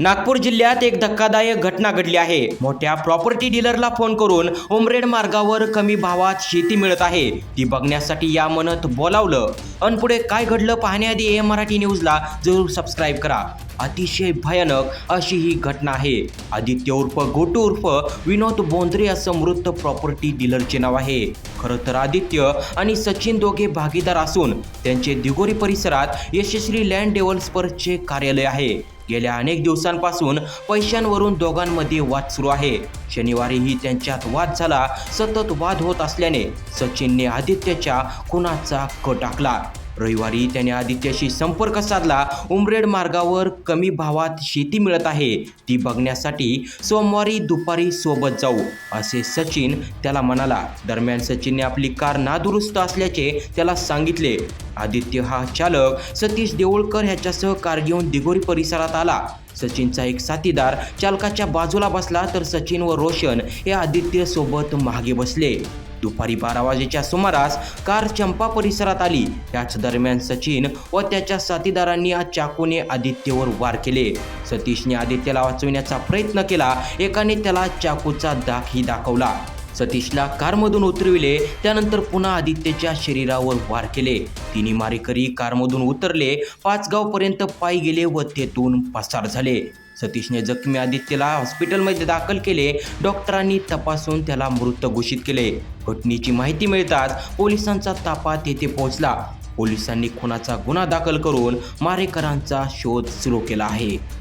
नागपूर जिल्ह्यात एक धक्कादायक घटना घडली आहे. मोठ्या प्रॉपर्टी डीलरला फोन करून उमरेड मार्गावर कमी भावात शेती मिळत आहे. ती बघण्यासाठी या म्हणत बोलावलं. अन पुढे काय घडलं पाहण्याआधी ए मराठी न्यूजला जरूर सबस्क्राईब करा. अतिशय भयानक अशी ही घटना आहे. आदित्य उर्फ गोटू उर्फ विनोद बोंद्रे असं मृत प्रॉपर्टी डीलरचे नाव आहे. खरं तर आदित्य आणि सचिन दोघे भागीदार असून त्यांचे दिगोरी परिसरात यशस्वी लँड डेव्हलपर्सचे कार्यालय आहे. गेल्या अनेक दिवसांपासून पैशांवरून दोघांमध्ये वाद सुरू आहे. शनिवारीही त्यांच्यात वाद झाला. सतत वाद होत असल्याने सचिनने आदित्यच्या खुनाचा क टाकला. रविवारी त्याने आदित्यशी संपर्क साधला. उमरेड मार्गावर कमी भावात शेती मिळत आहे. ती बघण्यासाठी सोमवारी दुपारी सोबत जाऊ असे सचिन त्याला म्हणाला. दरम्यान सचिनने आपली कार नादुरुस्त असल्याचे त्याला सांगितले. आदित्य हा चालक सतीश देऊळकर ह्याच्यासह कार घेऊन दिगोरी परिसरात आला. सचिनचा एक साथीदार चालकाच्या बाजूला बसला तर सचिन व रोशन हे आदित्य सोबत मागे बसले. दुपारी बारा वाजेच्या सुमारास कार चंपा परिसरात आली. याच दरम्यान सचिन व त्याच्या साथीदारांनी आज चाकूने आदित्यवर वार केले. सतीशने आदित्यला वाचविण्याचा प्रयत्न केला. एकाने त्याला चाकूचा दाखही दाखवला. सतीशला कारमधून उतरविले त्यानंतर पुन्हा आदित्यच्या शरीरावर वार केले. तिन्ही मारेकरी कारमधून उतरले पाचगावपर्यंत पायी गेले व तेथून पसार झाले. सतीशने जखमी आदित्यला हॉस्पिटलमध्ये दाखल केले. डॉक्टरांनी तपासून त्याला मृत घोषित केले. घटनेची माहिती मिळताच पोलिसांचा तापा तेथे पोहोचला. पोलिसांनी खुनाचा गुन्हा दाखल करून मारेकरांचा शोध सुरू केला आहे.